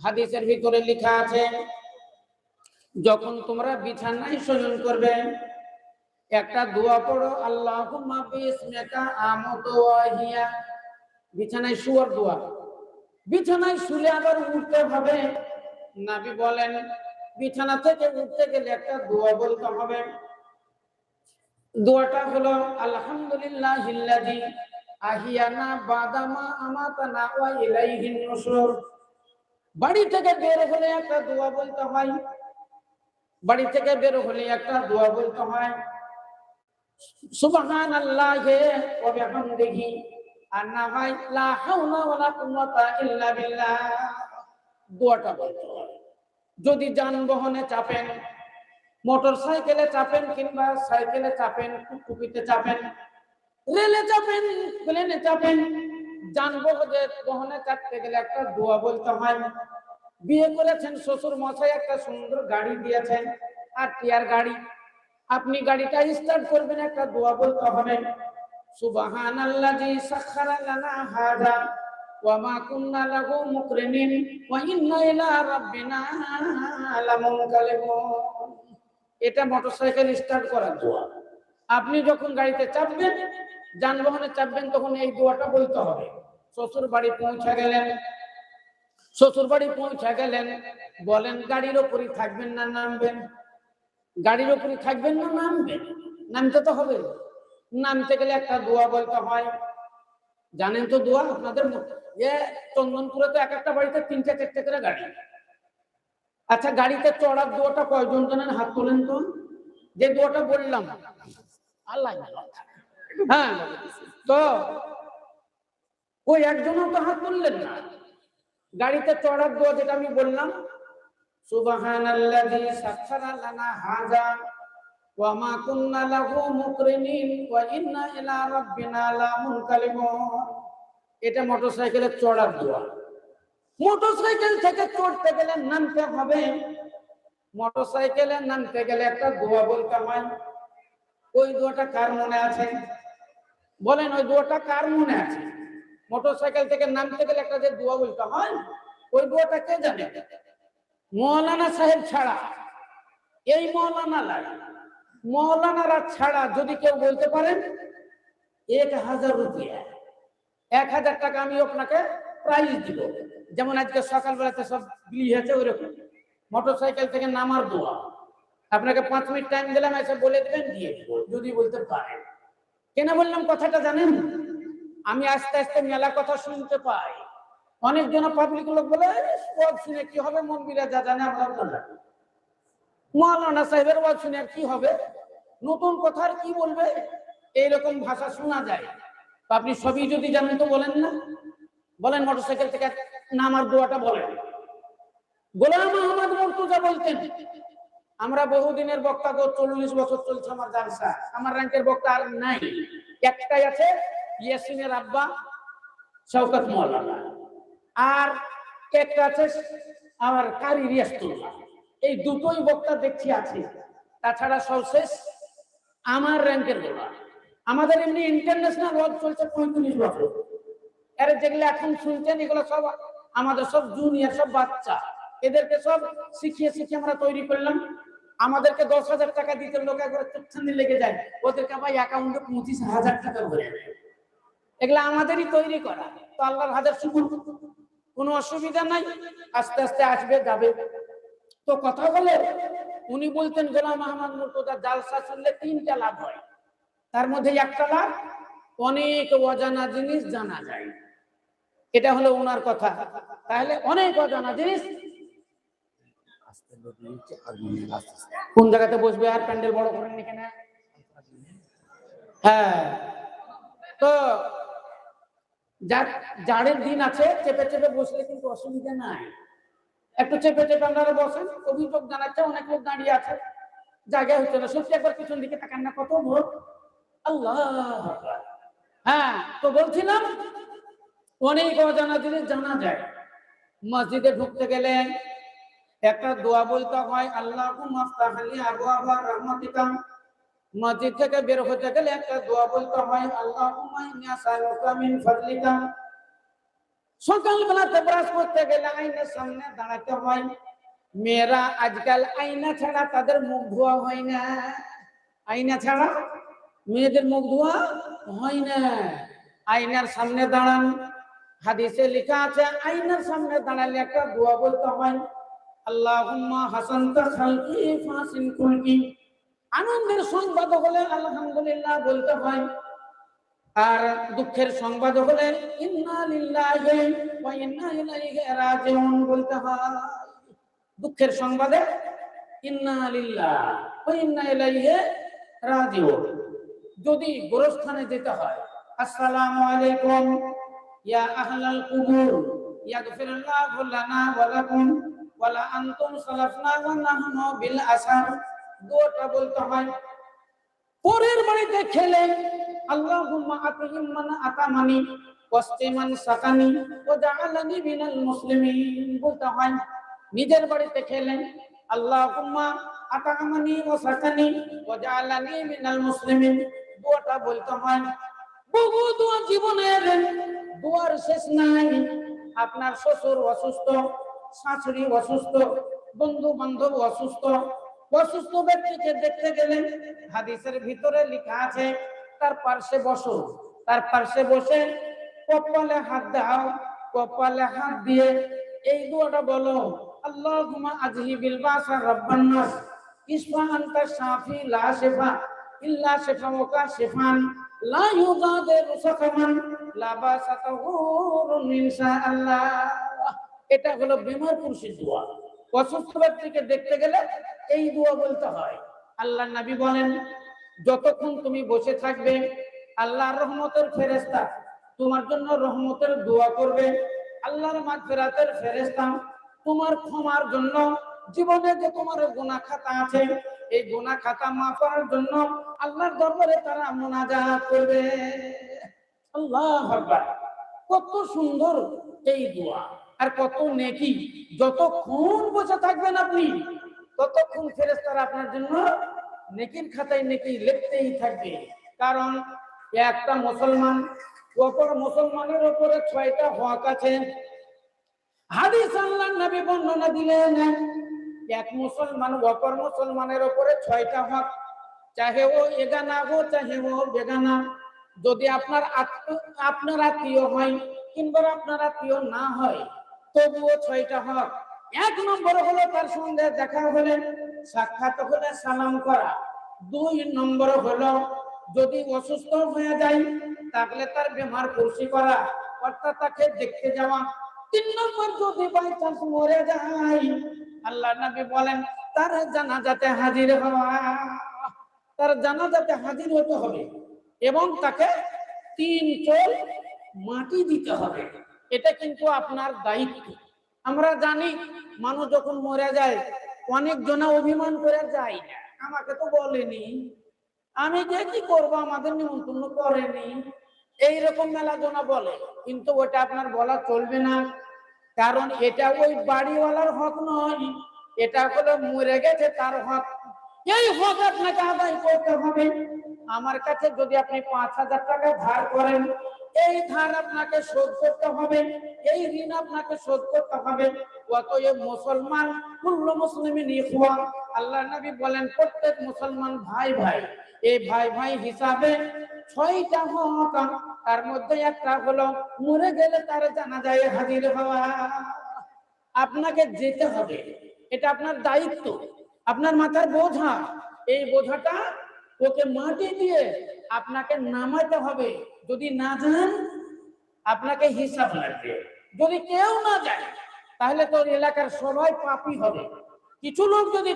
হাদিসের ভিতরে লেখা আছে, যখন তোমরা বিছানায় শয়ন করবে, একটা দোয়া পড়ো হিয়া। বিছানায় শুয়ার দোয়া। বিছানায় শুলে আবার উঠতে হবে। নাবি বলেন, বিছানা থেকে উঠতে গেলে একটা দোয়া বলতে হবে। দোয়াটা হলো আলহামদুলিল্লাহ আহিয়ানা বাদামা আমাতানা ওয়া ইলাইহিন নুশুর বাড়ি থেকে বের হলে একটা দোয়া বলতে হয়। বাড়ি থেকে বের হলে একটা দোয়া বলতে হয়। সুবহানাল্লাহি ওয়া বিহামদিহি আন্না হয়, লা হাওলা ওয়ালা কুওয়াতা ইল্লা বিল্লাহ। দোয়াটা বলতে হয়। যদি যানবাহনে চাপেন মোটর সাইকেলে চাপেন কিংবা সাইকেলে চাপেন টুকুপিতে চাপেন, রেলে চাপেন, প্লেনে চাপেন যানবাহনে বহনে চাপতে গেলে একটা দোয়া বলতে হয়। বিয়ে করেছেন শ্বশুর মশাই, একটা সুন্দর গাড়ি দিয়েছেন, আর টিয়ার গাড়ি। আপনি গাড়িটা স্টার্ট করবেন, একটা দোয়া বলতে হবে। এটা স্টার্ট আপনি যখন গাড়িতে চাপবেন যানবাহনে চাপবেন তখন এই দোয়াটা বলতে হবে। শ্বশুর বাড়ি পৌঁছে গেলেন। শ্বশুর বাড়ি পৌঁছে গেলেন। বলেন, গাড়ির ওপরই থাকবেন না, নামবেন। গাড়ির ওপরই থাকবেন না, নামবেন? নামতে তো হবে। নামতে গেলে একটা দোয়া বলতে হয়। জানেন তো দোয়া আপনাদের এ, চন্দনপুরে তো এক একটা বাড়িতে তিনটে, চারটে করে গাড়ি। আচ্ছা গাড়িতে চড়ার দোয়াটা কয়জন জানেন হাত তোলেন তো? যে দোয়াটা বললাম। আল্লাহ। হ্যাঁ। তো ওই একজনও তো হাত তুললেন না। গাড়িতে চড়ার দোয়া যেটা আমি বললাম এটা মোটরসাইকেল থেকে চড়তে গেলে নামতে হবে। মোটরসাইকেলে নামতে গেলে একটা দোয়া বলতে হয়। ওই দোয়াটা কার মনে আছে? বলেন, ওই দোয়াটা কার মনে আছে? মোটরসাইকেল থেকে নামতে গেলে একটা যে দোয়া বলতে হয়, ওই দোয়াটা কে জানে? মৌলানা সাহেব ছাড়া। এই মৌলানা লাগে মৌলানারা ছাড়া যদি কেউ বলতে পারেন, এক হাজার রুপিয়া। এক হাজার টাকা আমি আপনাকে প্রাইজ দিব। যেমন আজকে সকালবেলাতে সব বিলি হয়েছে ওইরকম। মোটরসাইকেল থেকে নামার দোয়া। আপনাকে পাঁচ মিনিট টাইম দিলাম, এসে বলে দেবেন, দিয়ে যদি বলতে পারেন। কেন বললাম কথাটা জানেন? আমি আস্তে আস্তে মেলা কথা শুনতে পাই। অনেকজন পাবলিক লোক বলে "আরে, শুনে কি হবে মন বিরা যা জানে মৌলানা সাহেবের ওয়াজ শুনে আর কি হবে? নতুন কথা আর কি বলবে? এইরকম ভাষা শোনা যায়। আপনি সবই যদি জানেন তো বলেন না। বলেন মোটরসাইকেল থেকে নামার দোয়াটা বলেন। গোলাম আহমদ মুর্তুজা বলতেন আমরা বহুদিনের বক্তা গো, চল্লিশ বছর চলছে আমার জালসা। আমার র্যাঙ্কের বক্তা আর নাই। একটাই আছে ইয়াসিনের আব্বা, শওকত মৌলানা আর একটা আছে আমার কারি রিয়াস্তুল্লাহ এই দুটোই বক্তা দেখছি আছে। তাছাড়া সবশেষ আমার র্যাঙ্কের গোলা আমাদের এমনি ইন্টারন্যাশনাল ওয়ার্ড চলছে পঁয়ত্রিশ বছর। এর যেগুলো এখন শুনছেন, এগুলো সব আমাদের সব জুনিয়র সব বাচ্চা। এদেরকে সব শিখিয়ে শিখিয়ে আমরা তৈরি করলাম। আমাদেরকে দশ হাজার টাকা দিতে লোক একবার চুপছানি লেগে যায়। ওদেরকে আবার অ্যাকাউন্টে পঁচিশ হাজার টাকা ভরে এগুলো আমাদেরই তৈরি করা। তো আল্লাহর হাজার শুকুর। কোনো অসুবিধা নাই। আস্তে আস্তে আসবে, যাবে। তো কথা বলে, উনি বলতেন, গোলাম আহমদ মুর্তজা জালসা শুনলে তিনটা লাভ হয়। তার মধ্যে একটা লাভ, অনেক অজানা জিনিস জানা যায়। এটা হলো ওনার কথা। তাহলে অনেক অজানা জিনিস কোন জায়গাতে বসবে আর প্যান্ডেল বড় করেন এখানে হ্যাঁ। তো যার জাড়ের দিন আছে, চেপে চেপে বসলে কিন্তু অসুবিধা নাই। একটু চেপে চেপে আপনারা বসেন, অভিযোগ জানাচ্ছে, অনেক লোক দাঁড়িয়ে আছে। জায়গা হচ্ছে না। সত্যি একবার পিছন দিকে তাকান না, কত ভোট আল্লাহ! হ্যাঁ তো বলছিলাম, অনেক অজানা জিনিস জানা যায়। মসজিদে ঢুকতে গেলে একটা দোয়া বলতে হয় আল্লাহ মসজিদ থেকে বের হতে গেলে একটা দোয়া বলতে হয় আল্লাহ সকালবেলাতে ব্রাশ করতে গেলে আইনের সামনে দাঁড়াতে হয়। মেয়েরা আজকাল আয়না ছাড়া তাদের মুখ ধোয়া হয় না। আয়না ছাড়া মেয়েদের মুখ ধোয়া হয় না। আয়নার সামনে দাঁড়ান। হাদিসে লেখা আছে, আয়নার সামনে দাঁড়ালে একটা দোয়া বলতে হয় আনন্দের সংবাদ হলে আলহামদুলিল্লাহ বলতে হয়। আর দুঃখের সংবাদ হলে বলতে হয়। দুঃখের সংবাদে যদি গোরস্থানে যেতে হয়, আসসালামু আলাইকুম, ইয়া আহলাল কুবুর, ইয়াগফিরুল্লাহু লানা ওয়া লাকুম। ওয়া লা আনতুম সালাফনা ওয়া নাহনু বিল আসার। দোয়াটা বলতে হয়, পরের বাড়িতে খেলেন আল্লাহুম্মা আতিহিম মান আতামানি ওয়াসতিমান সাকানি, ওয়া জাআলানি মিনাল মুসলিমিন বলতে হয়, নিজের বাড়িতে খেলেন আল্লাহুম্মা আতামানি ওয়া সাকানি, ওয়া জাআলানি মিনাল মুসলিমিন দোয়াটা বলতে হয়। বহু দোয়া জীবনের, দোয়ার শেষ নাই, আপনার শ্বশুর অসুস্থ শাশুড়ি অসুস্থ বন্ধু বান্ধব অসুস্থ অসুস্থ ব্যক্তিকে দেখতে গেলেন হাদিসের ভিতরে লেখা আছে, তার পার্শ্বে বসো। তার পার্শ্বে বসে কপালে হাত দাও, কপালে হাত দিয়ে এই দোয়াটা বলো, আল্লাহুম্মা আজহিবিল বাসা রাব্বান নাস, ইসফা আনতা শাফি লা শিফা, ইল্লা শিফাউকা শিফান, লা ইউগাদিরু সাকামান লা বাসা তাহুরুন ইনশাআল্লাহ এটা হলো বিমার পুরুষের দোয়া। অসুস্থ ব্যক্তিকে দেখতে গেলে এই দোয়া বলতে হয়, আল্লাহ নবী বলেন, যতক্ষণ তুমি বসে থাকবে, আল্লাহর রহমতের ফেরেস্তা তোমার জন্য রহমতের দোয়া করবে। আল্লাহর মাগফিরাতের ফেরেস্তা তোমার ক্ষমার জন্য, জীবনে যে তোমার গুনাহ খাতা আছে, এই গুনাহ খাতা মাফ করার জন্য আল্লাহর দরবারে তারা মোনাজাত করবে। আল্লাহ কত সুন্দর এই দোয়া। আর কত নেকি, যতক্ষণ বসে থাকবেন আপনি, ততক্ষণ ফেরেস্তারা আপনার জন্য নেকির খাতায় নেকি লিখতেই থাকবে। কারণ একটা মুসলমান, অপর মুসলমানের উপরে ছয়টা হক আছে। হাদিস আল্লাহ নবী বর্ণনা দিলেন, এক মুসলমান, অপর মুসলমানের উপরে ছয়টা হক, চাহে ও এগানা হো, চাহে ও বেগানা। যদি আপনার আপনার আত্মীয় হয় কিংবা আপনার আত্মীয় না হয় তবুও ছয়টা হক। এক নম্বর হলো তার সঙ্গে দেখা হলে সাক্ষাৎ হলে সালাম করা। দুই নম্বর হলো যদি অসুস্থ হয়ে যায়, তাহলে তার বেমার কুরসি করা, অর্থাৎ তাকে দেখতে যাওয়া। তিন নম্বর যদি বাই চান্স মরে যায়, আল্লাহ নবী বলেন, তার জানাজাতে হাজির হওয়া। তার জানাজাতে হাজির হতে হবে এবং তাকে তিন চোল মাটি দিতে হবে। এটা কিন্তু আপনার দায়িত্ব। আমরা জানি, মানুষ যখন মরে যায়, অনেক জনা অভিমান করে যায় আমাকে তো বলেনি। আমি যে কি করব, আমাদের নিমন্ত্রণ করেনি। এইরকম মেলা জনা বলে। কিন্তু ওটা আপনার বলা চলবে না। কারণ এটা ওই বাড়িওয়ালার হক নয়। এটা হলো মরে গেছে তার হক। এই হক আপনাকে আদায় করতে হবে। আমার কাছে যদি আপনি পাঁচ হাজার টাকা ধার করেন এই ধার আপনাকে শোধ করতে হবে, এই ঋণ আপনাকে শোধ করতে হবে। মুসলমান, কুল্লু ইখওয়া আল্লাহ নবী বলেন, প্রত্যেক মুসলমান ভাই ভাই। এই ভাই ভাই হিসাবে ছয়টা হক তার মধ্যে একটা হলো, মরে গেলে তার জানা যায় হাজির হওয়া। আপনাকে যেতে হবে, এটা আপনার দায়িত্ব, আপনার মাথার বোঝা। এই বোঝাটা ওকে মাটি দিয়ে আপনাকে নামাতে হবে। যদি না যান, আপনাকে হিসাব লাগবে। যদি কেউ না যায়, তাহলে তোর এলাকার সবাই পাপি হবে। কিছু লোক যদি